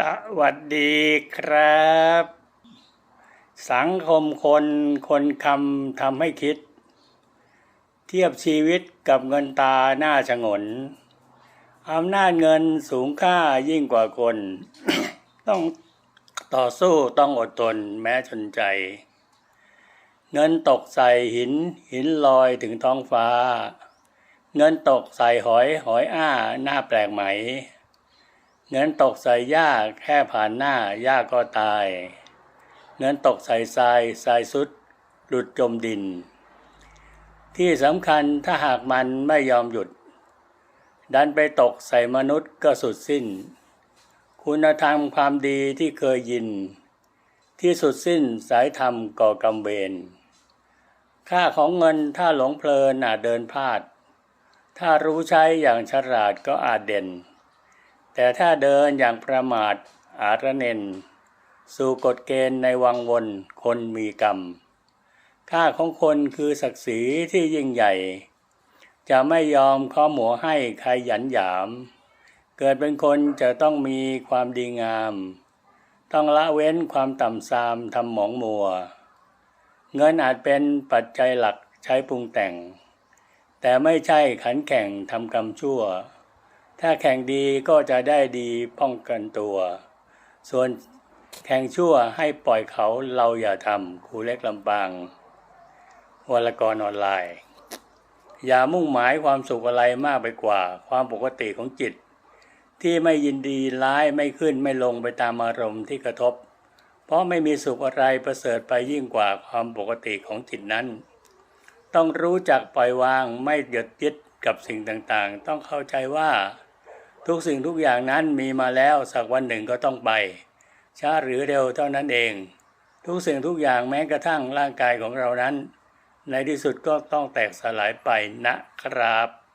สวัสดีครับ สังคมคนคนคำทำให้คิด เทียบชีวิตกับเงินตาหน้าฉงนอำนาจเงินสูงค่ายิ่งกว่าคน ต้องต่อสู้ต้องอดทนแม้จนใจ เงินตกใส่หิน หินลอยถึงท้องฟ้า เงินตกใส่หอยหอยอ้าหน้าแปลกไหม เงินตกใส่หญ้าแค่ผ่านหน้าหญ้าก็ตาย เงินตกใส่ทรายทรายสุด หลุดจมดิน ที่สำคัญถ้าหากมันไม่ยอมหยุด ดันไปตกใส่มนุษย์ก็สุดสิ้น คุณธรรมความดีที่เคยยิน ที่สุดสิ้นสายธรรมก่อกรรมเวรค่าของเงินถ้าหลงเพลินอาจเดินพลาด ถ้ารู้ใช้อย่างฉลาดก็อาจเด่น แต่ถ้าเดินอย่างประมาทอาระเนน สู่กฎเกณฑ์ในวังวนคนมีกรรม ค่าของคนคือศักดิ์ศรีที่ยิ่งใหญ่ จะไม่ยอมข้อหมัวให้ใครหยันหยาม เกิดเป็นคนจะต้องมีความดีงาม ต้องละเว้นความต่ำทรามทำหมองมัว เงินอาจเป็นปัจจัยหลักใช้ปรุงแต่ง แต่ไม่ใช่ขันแข่งทำกรรมชั่ว ถ้าแข่งดีก็จะได้ดีป้องกันตัว ส่วนแข่งชั่วให้ปล่อยเขาเราอย่าทำครูเล็กลำปางวรกรออนไลน์ อย่ามุ่งหมายความสุขอะไรมากไปกว่า ความปกติของจิต ที่ไม่ยินดีร้ายไม่ขึ้นไม่ลงไปตามอารมณ์ที่กระทบ เพราะไม่มีสุขอะไรประเสริฐไปยิ่งกว่าความปกติของจิตนั้น ต้องรู้จักปล่อยวางไม่ยึดยึดกับสิ่งต่างๆ ต้องเข้าใจว่า ทุกสิ่งทุกอย่างนั้นมีมาแล้วสักวันหนึ่งก็ต้องไป ช้าหรือเร็วเท่านั้นเอง ทุกสิ่งทุกอย่างแม้กระทั่งร่างกายของเรานั้น ในที่สุดก็ต้องแตกสลายไปนะครับ